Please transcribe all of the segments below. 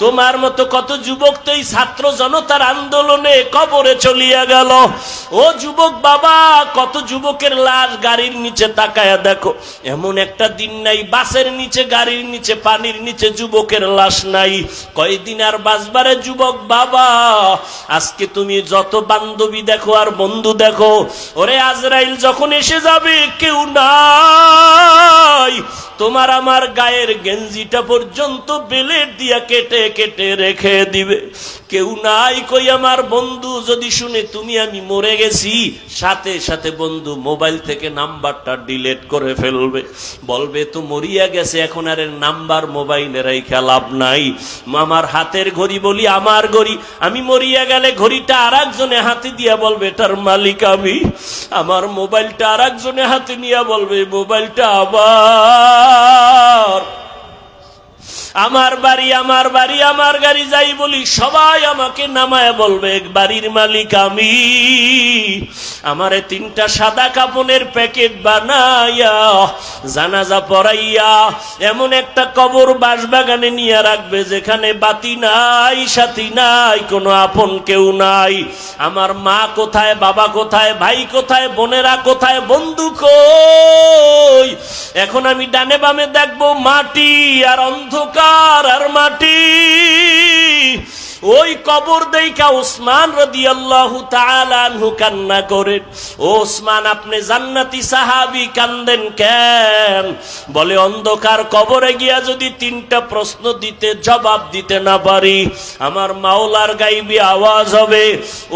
তোমার মতো কত যুবক তো এই ছাত্র জনতার আন্দোলনে কবরে চলিয়া গেল। ও যুবক বাবা, কত যুবকের লাশ গাড়ির নিচে তাকায়া দেখো। এমন একটা দিন নাই, বাসের নিচে, গাড়ির নিচে, পানির নিচে যুবকের লাশ নাই। কয়দিন আর বাসবারে যুবক বাবা? আজকে তুমি যত বান্ধবী দেখো আর বন্ধু দেখো, ওরে আজরাইল যখন এসে যাবে, কেউ নাই। তোমার আমার গায়ের গেঞ্জিটা পর্যন্ত বেলের দিয়া কেটে কেটে রেখে দিবে। কেউ নাই কই আমার বন্ধু, যদি শুনে তুমি আমি মরে গেছি, সাথে সাথে বন্ধু মোবাইল থেকে নাম্বারটা ডিলেট করে ফেলবে। বলবে, তো মরিয়া গেছে, এখন আর নাম্বার মোবাইলে রেখে লাভ নাই। আমার হাতের ঘড়ি বলি, আমার ঘড়ি। আমি মরিয়া গেলে ঘড়িটা আর একজনে হাতে দিয়া বলবে, এটার মালিক আমি। আমার মোবাইলটা আর একজনে হাতে নিয়ে বলবে, মোবাইলটা আবার আমার বাড়ি আমার বাড়ি, আমার গাড়ি যাই বলি, সবাই আমাকে নামায় বলবে বাড়ির মালিক আমি। আমারে তিনটা সাদা কাপনের প্যাকেট বানাইয়া জানাজা পড়াইয়া এমন একটা কবর বাসবাগানে নিয়ে রাখবে যেখানে বাতি নাই, সাথী নাই, কোনো আপন কেউ নাই। আমার মা কোথায়, বাবা কোথায়, ভাই কোথায়, বোনেরা কোথায়, বন্ধু কই? এখন আমি ডানে বামে দেখব মাটি আর অন্ধকার আর মাটি। ওই কবর দেইকা উসমান রদি আল্লাহ আনহু কান্না করেন ও ওসমান আপনি জান্নাতি সাহাবি কান্দেন কেন? বলে, অন্ধকার কবরে গিয়া যদি তিনটা প্রশ্ন দিতে, জবাব দিতে না পারি, আমার মাওলার গাইবি আওয়াজ হবে,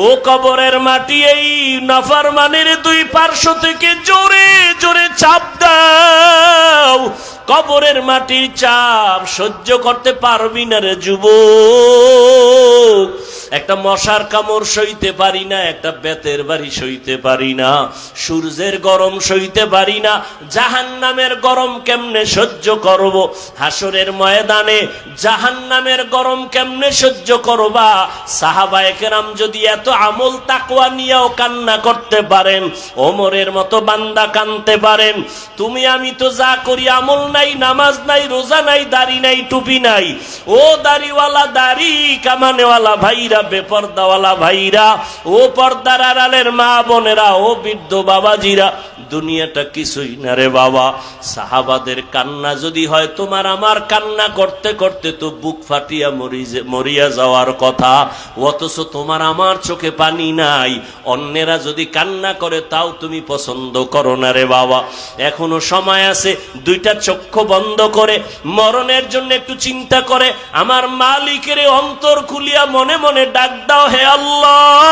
ও কবরের মাটি এই নাফার মানের দুই পার্শ্ব থেকে জোরে জোরে চাপ দাও। কবরের মাটির চাপ সহ্য করতে পারবি না রে যুবক। একটা মশার কামড় সইতে পারি না, একটা বেতের বাড়ি সইতে পারি না, সূর্যের গরম সইতে পারি না জাহান নামের গরম কেমনে সহ্য করব? হাসরের ময়দানে জাহান নামের গরম কেমনে সহ্য করবা? সাহাবা একরাম যদি এত আমল তাকওয়া নিয়েও কান্না করতে পারেন, ওমরের মতো বান্দা কানতে পারেন, তুমি, আমি তো যা করি আমল নাই, নামাজ নাই, রোজা নাই, দাড়ি নাই, টুপি নাই, ও দাড়িওয়ালা, দাড়ি কামানেওয়ালা ভাইরা বেপর্দাওয়ালা ভাইরা, ও পর্দার আড়ালের মা বোনেরা, ও বৃদ্ধ বাবাজিরা, দুনিয়াটা কিছুই না রে বাবা। সাহাবাদের কান্না যদি হয়, তোমার আমার কান্না করতে করতে তো বুক ফাটিয়া মরিয়া যাওয়ার কথা। অথচ তোমার আমার চোখে পানি নাই। অন্যেরা যদি কান্না করে, তাও তুমি পছন্দ করো না রে বাবা। এখনও সময় আছে, দুইটা চক্ষু বন্ধ করে, মরণের জন্য একটু চিন্তা করে। আমার মালিকের অন্তর খুলিয়া মনে মনে ডাক দাও হে আল্লাহ।